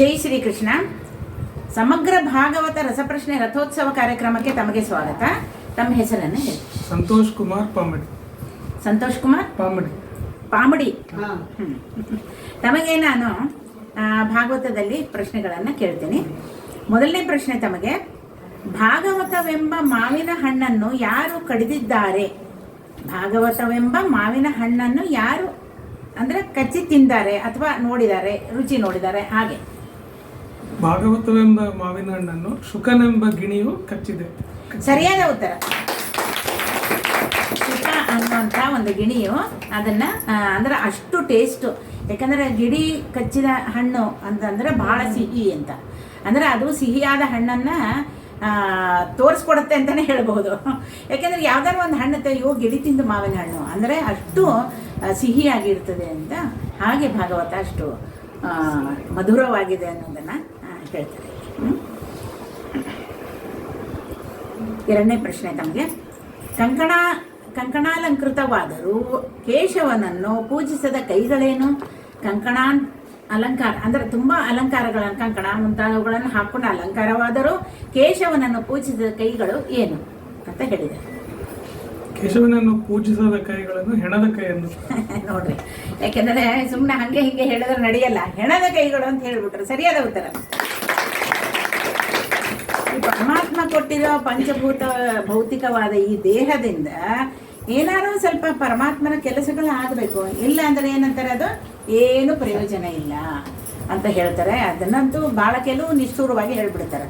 ಜೈ ಶ್ರೀಕೃಷ್ಣ. ಸಮಗ್ರ ಭಾಗವತ ರಸಪ್ರಶ್ನೆ ರಥೋತ್ಸವ ಕಾರ್ಯಕ್ರಮಕ್ಕೆ ತಮಗೆ ಸ್ವಾಗತ. ತಮ್ಮ ಹೆಸರನ್ನು ಹೇಳಿ. ಸಂತೋಷ್ ಕುಮಾರ್ ಪಾಮಡಿ. ಸಂತೋಷ್ ಕುಮಾರ್? ಪಾಮಡಿ. ಪಾಮಡಿ. ತಮಗೆ ನಾನು ಭಾಗವತದಲ್ಲಿ ಪ್ರಶ್ನೆಗಳನ್ನು ಕೇಳ್ತೀನಿ. ಮೊದಲನೇ ಪ್ರಶ್ನೆ ತಮಗೆ ಭಾಗವತವೆಂಬ ಮಾವಿನ ಹಣ್ಣನ್ನು ಯಾರು ಕಡಿದಿದ್ದಾರೆ? ಭಾಗವತವೆಂಬ ಮಾವಿನ ಹಣ್ಣನ್ನು ಯಾರು ಅಂದ್ರೆ ಕಚ್ಚಿ ತಿಂದಾರೆ ಅಥವಾ ನೋಡಿದ್ದಾರೆ ರುಚಿ ನೋಡಿದ್ದಾರೆ ಹಾಗೆ. ಭಾಗವತವೆಂಬ ಮಾವಿನ ಹಣ್ಣನ್ನು ಶುಕನೆಂಬ ಗಿಣಿಯು ಕಚ್ಚಿದೆ. ಸರಿಯಾದ ಉತ್ತರ. ಶುಕ ಅನ್ನುವಂಥ ಒಂದು ಗಿಣಿಯು ಅದನ್ನ ಅಂದ್ರೆ ಅಷ್ಟು ಟೇಸ್ಟು ಯಾಕಂದ್ರೆ ಗಿಡಿ ಕಚ್ಚಿದ ಹಣ್ಣು ಅಂತಂದ್ರೆ ಬಹಳ ಸಿಹಿ ಅಂತ. ಅಂದ್ರೆ ಅದು ಸಿಹಿಯಾದ ಹಣ್ಣನ್ನ ತೋರಿಸ್ಕೊಡತ್ತೆ ಅಂತಾನೆ ಹೇಳ್ಬಹುದು. ಯಾಕಂದ್ರೆ ಯಾವ್ದಾದ್ರು ಒಂದು ಹಣ್ಣು ತೆಗೆಯೋ ಗಿಡಿ ತಿಂದು ಮಾವಿನ ಹಣ್ಣು, ಅಂದ್ರೆ ಅಷ್ಟು ಸಿಹಿಯಾಗಿರ್ತದೆ ಅಂತ. ಹಾಗೆ ಭಾಗವತ ಅಷ್ಟು ಮಧುರವಾಗಿದೆ ಅನ್ನೋದನ್ನ ಹೇಳ್ತಾರೆ? ಎರಡನೇ ಪ್ರಶ್ನೆ ತಮಗೆ. ಕಂಕಣ, ಕಂಕಣಾಲಂಕೃತವಾದರೂ ಕೇಶವನನ್ನು ಪೂಜಿಸದ ಕೈಗಳೇನು? ಕಂಕಣ ಅಲಂಕಾರ, ಅಂದ್ರೆ ತುಂಬಾ ಅಲಂಕಾರಗಳನ್ನು ಕಂಕಣ ಮುಂತಾದವುಗಳನ್ನು ಹಾಕೊಂಡು ಅಲಂಕಾರವಾದರೂ ಕೇಶವನನ್ನು ಪೂಜಿಸಿದ ಕೈಗಳು ಏನು ಅಂತ ಹೇಳಿದ್ದಾರೆ. ಕೇಶವನನ್ನು ಪೂಜಿಸದ ಕೈಗಳನ್ನು ಹೆಣದ ಕೈ ನೋಡ್ರಿ. ಯಾಕೆಂದ್ರೆ ಸುಮ್ಮನೆ ಹಂಗೆ ಹಿಂಗೆ ಹೇಳಿದ್ರೆ ನಡೆಯಲ್ಲ. ಹೆಣದ ಕೈಗಳು ಅಂತ ಹೇಳ್ಬಿಟ್ರೆ ಸರಿಯಾದ ಉತ್ತರ. ಪರಮಾತ್ಮ ಕೊಟ್ಟಿರೋ ಪಂಚಭೂತ ಭೌತಿಕವಾದ ಈ ದೇಹದಿಂದ ಏನಾದ್ರು ಸ್ವಲ್ಪ ಪರಮಾತ್ಮನ ಕೆಲಸಗಳು ಆಗಬೇಕು. ಇಲ್ಲ ಅಂದ್ರೆ ಏನಂತಾರೆ ಅದು? ಏನು ಪ್ರಯೋಜನ ಇಲ್ಲ ಅಂತ ಹೇಳ್ತಾರೆ. ಅದನ್ನಂತೂ ಭಾಳ ಕೆಲವು ನಿಷ್ಠೂರವಾಗಿ ಹೇಳ್ಬಿಡ್ತಾರೆ.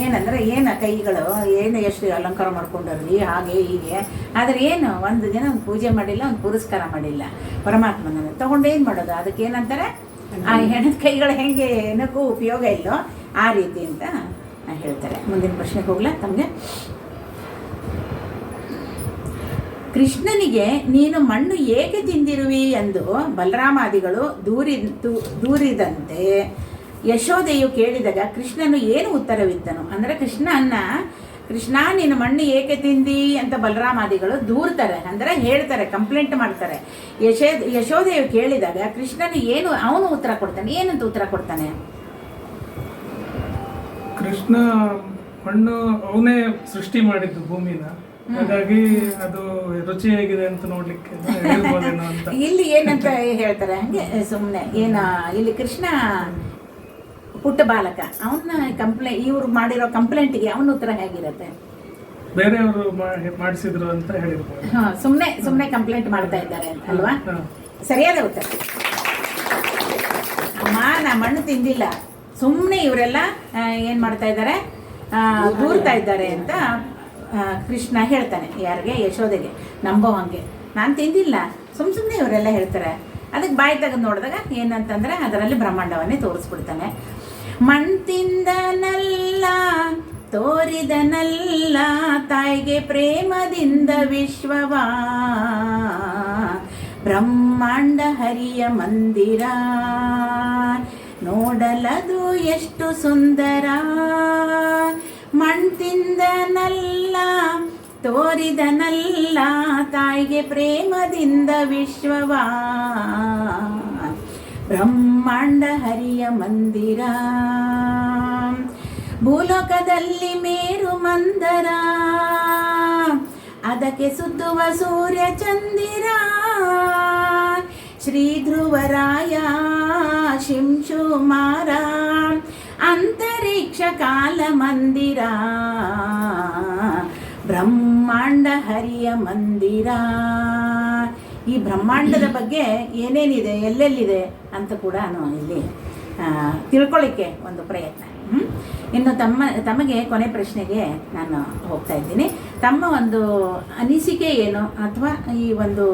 ಏನಂದ್ರೆ ಏನು ಕೈಗಳು, ಏನು ಎಷ್ಟು ಅಲಂಕಾರ ಮಾಡ್ಕೊಂಡ್ರಿ ಹಾಗೆ, ಹೀಗೆ ಆದರೆ ಏನು, ಒಂದು ದಿನ ಒಂದು ಪೂಜೆ ಮಾಡಿಲ್ಲ ಒಂದು ಪುರಸ್ಕಾರ ಮಾಡಿಲ್ಲ. ಪರಮಾತ್ಮನ ತಗೊಂಡು ಏನು ಮಾಡೋದು? ಅದಕ್ಕೆ ಏನಂತಾರೆ? ಆ ಹೆಣದ ಕೈಗಳು ಹೆಂಗೆ, ಏನಕ್ಕೂ ಉಪಯೋಗ ಇಲ್ಲೋ, ಆ ರೀತಿ ಅಂತ ಹೇಳ್ತಾರೆ. ಮುಂದಿನ ಪ್ರಶ್ನೆಗೆ ಹೋಗ್ಲಾ, ತಮಗೆ? ಕೃಷ್ಣನಿಗೆ, ನೀನು ಮಣ್ಣು ಏಕೆ ತಿಂದಿರುವಿ ಎಂದು ಬಲರಾಮಾದಿಗಳು ದೂರಿ ದೂರಿದಂತೆ. ಯಶೋದೆಯು ಕೇಳಿದಾಗ ಕೃಷ್ಣನು ಏನು ಉತ್ತರವಿದ್ದನು ಅಂದರೆ ಕೃಷ್ಣನ್ನ ಕೃಷ್ಣ ನಿನ್ನ ಮಣ್ಣು ಏಕೆ ತಿಂದಿ? ಅಂತ ಬಲರಾಮಾದಿಗಳು ದೂರ್ತಾರೆ ಅಂದರೆ ಹೇಳ್ತಾರೆ ಕಂಪ್ಲೇಂಟ್ ಮಾಡ್ತಾರೆ. ಯಶೋ ಯಶೋದೆಯು ಕೇಳಿದಾಗ ಕೃಷ್ಣನು ಏನು ಅವನು ಉತ್ತರ ಕೊಡ್ತಾನೆ ಏನಂತ ಉತ್ತರ ಕೊಡ್ತಾನೆ? ಕೃಷ್ಣ ಮಣ್ಣು ಅವನೇ ಸೃಷ್ಟಿ ಮಾಡಿದ್ದು ಭೂಮಿನ. ಹಾಗಾಗಿ ಅದು ರುಚಿಯಾಗಿದೆ ಅಂತ ನೋಡ್ಲಿಕ್ಕೆ ಇಲ್ಲಿ ಏನಂತ ಹೇಳ್ತಾರೆ? ಹಂಗೆ ಸುಮ್ಮನೆ ಏನ ಇಲ್ಲಿ ಕೃಷ್ಣ ಪುಟ್ಟ ಬಾಲಕ. ಅವನ ಕಂಪ್ಲೇಂಟ್ ಇವ್ರು ಮಾಡಿರೋ ಕಂಪ್ಲೇಂಟ್ಗೆ ಅವನ ಉತ್ತರ ಹೇಗಿರುತ್ತೆ ಬೇರೆಯವರು ಮಾಡಿಸಿದ್ರು ಅಂತ ಹೇಳಿರ್ಬೋದು ಹಾ ಸುಮ್ಮನೆ ಸುಮ್ಮನೆ ಕಂಪ್ಲೇಂಟ್ ಮಾಡ್ತಾ ಇದ್ದಾರೆ ಅಂತ ಅಲ್ವಾ. ಸರಿಯಾದ ಉತ್ತರ. ಅಮ್ಮ ನಾ ಮಣ್ಣು ತಿಂದಿಲ್ಲ. ಸುಮ್ಮನೆ ಇವರೆಲ್ಲ ಏನು ಮಾಡ್ತಾ ಇದ್ದಾರೆ? ದೂರ್ತಾ ಇದ್ದಾರೆ ಅಂತ ಕೃಷ್ಣ ಹೇಳ್ತಾನೆ ಯಾರಿಗೆ? ಯಶೋದೆಗೆ. ನಂಬೋ ಹಂಗೆ. ನಾನು ತಿಂದಿಲ್ಲ. ಸುಮ್ ಸುಮ್ಮನೆ ಇವರೆಲ್ಲ ಹೇಳ್ತಾರೆ. ಅದಕ್ಕೆ ಬಾಯಿ ತೆಗೆದು ನೋಡಿದಾಗ ಏನಂತಂದ್ರೆ ಅದರಲ್ಲಿ ಬ್ರಹ್ಮಾಂಡವನ್ನೇ ತೋರಿಸ್ಬಿಡ್ತಾನೆ. ಮಣ್ ತಿಂದನಲ್ಲ ತೋರಿದನಲ್ಲ, ತಾಯಿಗೆ ಪ್ರೇಮದಿಂದ ವಿಶ್ವವಾ. ಬ್ರಹ್ಮಾಂಡ ಹರಿಯ ಮಂದಿರ, ನೋಡಲದು ಎಷ್ಟು ಸುಂದರ. ಮಣ್ತಿಂದನಲ್ಲ, ತೋರಿದನಲ್ಲ, ತಾಯಿಗೆ ಪ್ರೇಮದಿಂದ ವಿಶ್ವವಾ. ಬ್ರಹ್ಮಾಂಡ ಮಂದಿರ. ಭೂಲೋಕದಲ್ಲಿ ಮೇರು ಮಂದರ. ಅದಕ್ಕೆ ಸುತ್ತುವ ಸೂರ್ಯ ಚಂದಿರ. ಶ್ರೀ ಧ್ರುವರಾಯ ಶಿಂಶುಮಾರ ಅಂತರಿಕ್ಷ ಕಾಲ ಮಂದಿರ. ಬ್ರಹ್ಮಾಂಡ ಹರಿಯ ಮಂದಿರ. ಈ ಬ್ರಹ್ಮಾಂಡದ ಬಗ್ಗೆ ಏನೇನಿದೆ, ಎಲ್ಲೆಲ್ಲಿದೆ ಅಂತ ಕೂಡ ನಾನು ಇಲ್ಲಿ ತಿಳ್ಕೊಳ್ಳಿಕ್ಕೆ ಒಂದು ಪ್ರಯತ್ನ? ಇನ್ನು ತಮ್ಮ ತಮಗೆ ಕೊನೆ ಪ್ರಶ್ನೆಗೆ ನಾನು ಹೋಗ್ತಾ ಇದ್ದೀನಿ. ತಮ್ಮ ಒಂದು ಅನಿಸಿಕೆ ಏನು? ಅಥವಾ ಈ ಒಂದು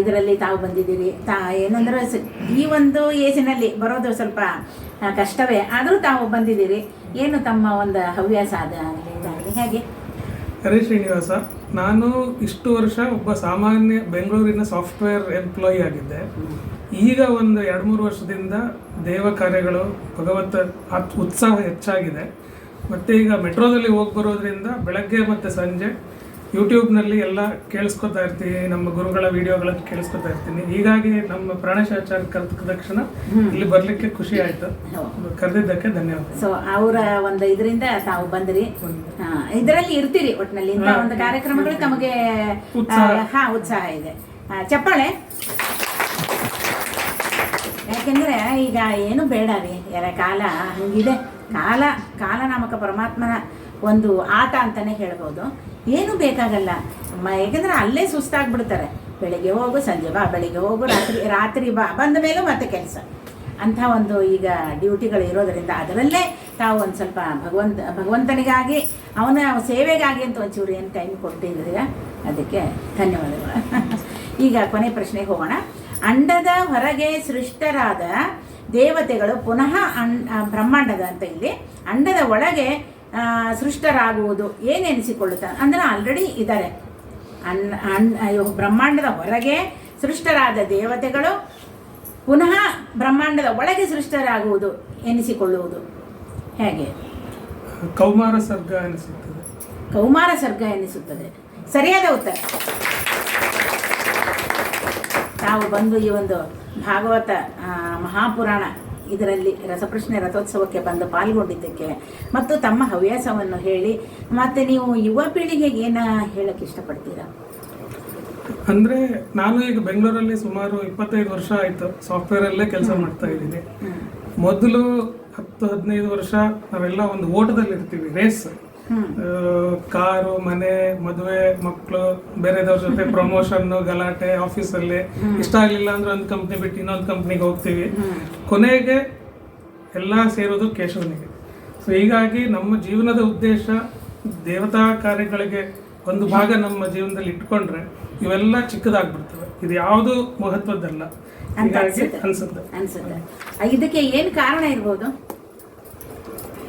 ಇದರಲ್ಲಿ ತಾವು ಬಂದಿದ್ದೀರಿ. ತಾ ಏನಂದ್ರೆ ಈ ಒಂದು ಏಜಿನಲ್ಲಿ ಬರೋದು ಸ್ವಲ್ಪ ಕಷ್ಟವೇ. ಆದರೂ ತಾವು ಬಂದಿದ್ದೀರಿ. ಏನು ತಮ್ಮ ಒಂದು ಹವ್ಯಾಸ ಅದ ಹೇಗೆ? ಹರೇ ಶ್ರೀನಿವಾಸ ನಾನು ಇಷ್ಟು ವರ್ಷ ಒಬ್ಬ ಸಾಮಾನ್ಯ ಬೆಂಗಳೂರಿನ ಸಾಫ್ಟ್ವೇರ್ ಎಂಪ್ಲಾಯಿ ಆಗಿದ್ದೆ. ಈಗ ಒಂದು ಎರಡು ಮೂರು ವರ್ಷದಿಂದ ದೇವ ಕಾರ್ಯಗಳು ಭಗವತ್ ಆತ್- ಉತ್ಸಾಹ ಹೆಚ್ಚಾಗಿದೆ. ಮತ್ತು ಈಗ ಮೆಟ್ರೋದಲ್ಲಿ ಹೋಗಿ ಬರೋದ್ರಿಂದ ಬೆಳಗ್ಗೆ ಮತ್ತು ಸಂಜೆ ಯೂಟ್ಯೂಬ್ನಲ್ಲಿ ಎಲ್ಲ ಕೇಳಿಸ್ಕೊತಾ ಇರ್ತೀನಿ ನಮ್ಮ ಗುರುಗಳ ವಿಡಿಯೋಗಳನ್ನು ಕೇಳಿಸ್ಕೊತಾ ಇರ್ತೀನಿ. ಹೀಗಾಗಿ ನಮ್ಮ ಪ್ರಾಣೇಶಾಚಾರ್ಯ ಕರೆದ ತಕ್ಷಣ ಇಲ್ಲಿ ಬರ್ಲಿಕ್ಕೆ ಖುಷಿ ಆಯ್ತು. ಕರೆದಿದ್ದಕ್ಕೆ ಧನ್ಯವಾದ. ಸೊ ಅವರ ಒಂದು ಇದರಿಂದ ತಾವು ಬಂದ್ರಿ. ಇದರಲ್ಲಿ ಇರ್ತೀರಿ ಒಟ್ಟಿನಲ್ಲಿ ಇಂಥ ಒಂದು ಕಾರ್ಯಕ್ರಮಗಳು ತಮಗೆ ಹಾ ಉತ್ಸಾಹ ಇದೆ. ಚಪ್ಪಾಳೆ? ಯಾಕೆಂದ್ರೆ ಈಗ ಏನು ಬೇಡ ರೀ, ಯಾರ ಕಾಲ ಹಂಗಿದೆ. ಕಾಲ ಕಾಲ ನಾಮಕ ಪರಮಾತ್ಮನ ಒಂದು ಆಟ ಅಂತಲೇ ಹೇಳ್ಬೋದು. ಏನು ಬೇಕಾಗಲ್ಲ. ಮ ಯಾಕೆಂದರೆ ಅಲ್ಲೇ ಸುಸ್ತಾಗ್ಬಿಡ್ತಾರೆ. ಬೆಳಿಗ್ಗೆ ಹೋಗು, ಸಂಜೆ ಬಾ, ಬೆಳಿಗ್ಗೆ ಹೋಗು, ರಾತ್ರಿ ರಾತ್ರಿ ಬಾ, ಬಂದ ಮೇಲೂ ಮತ್ತೆ ಕೆಲಸ. ಅಂಥ ಒಂದು ಈಗ ಡ್ಯೂಟಿಗಳು ಇರೋದರಿಂದ ಅದರಲ್ಲೇ ತಾವು ಒಂದು ಸ್ವಲ್ಪ ಭಗವಂತ, ಭಗವಂತನಿಗಾಗಿ, ಅವನ ಸೇವೆಗಾಗಿ ಅಂತ ಒಂಚೂರು ಏನು ಟೈಮ್ ಕೊಟ್ಟಿದ್ದೀರಾ? ಅದಕ್ಕೆ ಧನ್ಯವಾದಗಳು. ಈಗ ಕೊನೆ ಪ್ರಶ್ನೆಗೆ ಹೋಗೋಣ. ಅಂಡದ ಹೊರಗೆ ಸೃಷ್ಟರಾದ ದೇವತೆಗಳು ಪುನಃ ಅಂ ಬ್ರಹ್ಮಾಂಡದ ಅಂತ ಇಲ್ಲಿ ಅಂಡದ ಒಳಗೆ ಸೃಷ್ಟರಾಗುವುದು ಏನೆನಿಸಿಕೊಳ್ಳುತ್ತಾರೆ ಅಂದರೆ ಆಲ್ರೆಡಿ ಇದ್ದಾರೆ ಅನ್ ಅಣ್ ಅಯ್ಯೋ, ಬ್ರಹ್ಮಾಂಡದ ಹೊರಗೆ ಸೃಷ್ಟರಾದ ದೇವತೆಗಳು ಪುನಃ ಬ್ರಹ್ಮಾಂಡದ ಒಳಗೆ ಸೃಷ್ಟರಾಗುವುದು ಎನಿಸಿಕೊಳ್ಳುವುದು. ಹೇಗೆ? ಕೌಮಾರ ಸರ್ಗ ಎನಿಸುತ್ತದೆ. ಕೌಮಾರ ಸರ್ಗ ಎನಿಸುತ್ತದೆ. ಸರಿಯಾದ ಉತ್ತರ. ತಾವು ಬಂದು ಈ ಒಂದು ಭಾಗವತ ಮಹಾಪುರಾಣ ಇದರಲ್ಲಿ ರಸಪ್ರಶ್ನೆ ರಥೋತ್ಸವಕ್ಕೆ ಬಂದು ಪಾಲ್ಗೊಂಡಿದ್ದಕ್ಕೆ ಮತ್ತು ತಮ್ಮ ಹವ್ಯಾಸವನ್ನು ಹೇಳಿ ಮತ್ತು ನೀವು ಯುವ ಪೀಳಿಗೆಗೆ ಏನ ಹೇಳಕ್ಕೆ ಇಷ್ಟಪಡ್ತೀರಾ? ಅಂದ್ರೆ ನಾನು ಈಗ ಬೆಂಗಳೂರಲ್ಲಿ ಸುಮಾರು ಇಪ್ಪತ್ತೈದು ವರ್ಷ ಆಯ್ತು ಸಾಫ್ಟ್ವೇರ್ ಅಲ್ಲೇ ಕೆಲಸ ಮಾಡ್ತಾ ಇದ್ದೀನಿ. ಮೊದಲು ಹತ್ತು ಹದಿನೈದು ವರ್ಷ ನಾವೆಲ್ಲ ಒಂದು ಓಟದಲ್ಲಿ ಇರ್ತೀವಿ ರೇಸ್. ಕಾರು ಮನೆ ಮದುವೆ ಮಕ್ಕಳು ಬೇರೆದವ್ರ ಜೊತೆ ಪ್ರಮೋಷನ್ ಗಲಾಟೆ ಆಫೀಸಲ್ಲಿ ಇಷ್ಟ ಆಗಲಿಲ್ಲ ಅಂದ್ರೆ ಒಂದು ಕಂಪ್ನಿ ಬಿಟ್ಟು ಇನ್ನೊಂದು ಕಂಪ್ನಿಗೆ ಹೋಗ್ತೀವಿ. ಕೊನೆಗೆ ಎಲ್ಲ ಸೇರೋದು ಕೇಶವನಿಗೆ. ಸೊ ಹೀಗಾಗಿ ನಮ್ಮ ಜೀವನದ ಉದ್ದೇಶ ದೇವತಾ ಕಾರ್ಯಗಳಿಗೆ ಒಂದು ಭಾಗ ನಮ್ಮ ಜೀವನದಲ್ಲಿ ಇಟ್ಕೊಂಡ್ರೆ ಇವೆಲ್ಲ ಚಿಕ್ಕದಾಗ್ಬಿಡ್ತವೆ. ಇದು ಯಾವುದು ಮಹತ್ವದ್ದಲ್ಲ. ಹೀಗಾಗಿ ಅನ್ಸುತ್ತೆ. ಇದಕ್ಕೆ ಏನು ಕಾರಣ ಇರ್ಬೋದು?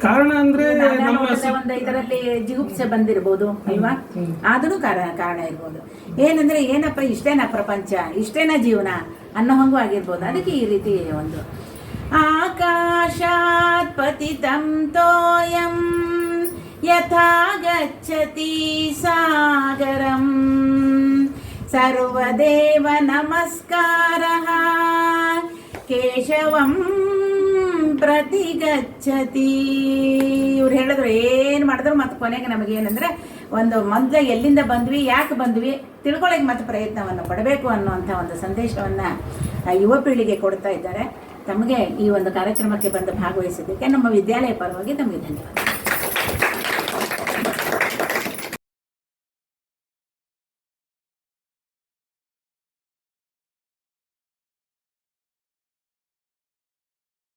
ಕಾರಣ ಅಂದ್ರೆ ನಮ್ಮ ಒಂದು ಇದರಲ್ಲಿ ಜಿಗುಪ್ಸೆ ಬಂದಿರಬಹುದು ಅಲ್ವಾ? ಆದ್ರೂ ಕಾರಣ ಕಾರಣ ಇರ್ಬೋದು. ಏನಂದ್ರೆ ಏನಪ್ಪ ಇಷ್ಟೇನಾ ಪ್ರಪಂಚ? ಇಷ್ಟೇನಾ ಜೀವನ? ಅನ್ನೋ ಹಂಗು ಆಗಿರ್ಬೋದು. ಅದಕ್ಕೆ ಈ ರೀತಿ ಒಂದು. ಆಕಾಶಾತ್ ಪತಿತಂ ತೋಯಂ ಯಥಾ ಗಚ್ಚತಿ ಸಾಗರಂ. ಸರ್ವದೇವ ನಮಸ್ಕಾರ. ಕೇಶವಂ ಪ್ರತಿಗಚ್ಚತಿ. ಇವ್ರು ಹೇಳಿದ್ರು ಏನು ಮಾಡಿದ್ರು ಮತ್ತೆ ಕೊನೆಗೆ ನಮಗೆ ಏನಂದ್ರೆ, ಒಂದು ಮೊದಲ ಎಲ್ಲಿಂದ ಬಂದ್ವಿ, ಯಾಕೆ ಬಂದ್ವಿ ತಿಳ್ಕೊಳ್ಳೋಕೆ ಮತ್ತೆ ಪ್ರಯತ್ನವನ್ನು ಪಡಬೇಕು ಅನ್ನುವಂಥ ಒಂದು ಸಂದೇಶವನ್ನು ಯುವ ಪೀಳಿಗೆ ಕೊಡ್ತಾ ಇದ್ದಾರೆ. ತಮಗೆ ಈ ಒಂದು ಕಾರ್ಯಕ್ರಮಕ್ಕೆ ಬಂದು ಭಾಗವಹಿಸಿದ್ದಕ್ಕೆ ನಮ್ಮ ವಿದ್ಯಾಲಯ ಪರವಾಗಿ ತಮಗೆ ಧನ್ಯವಾದ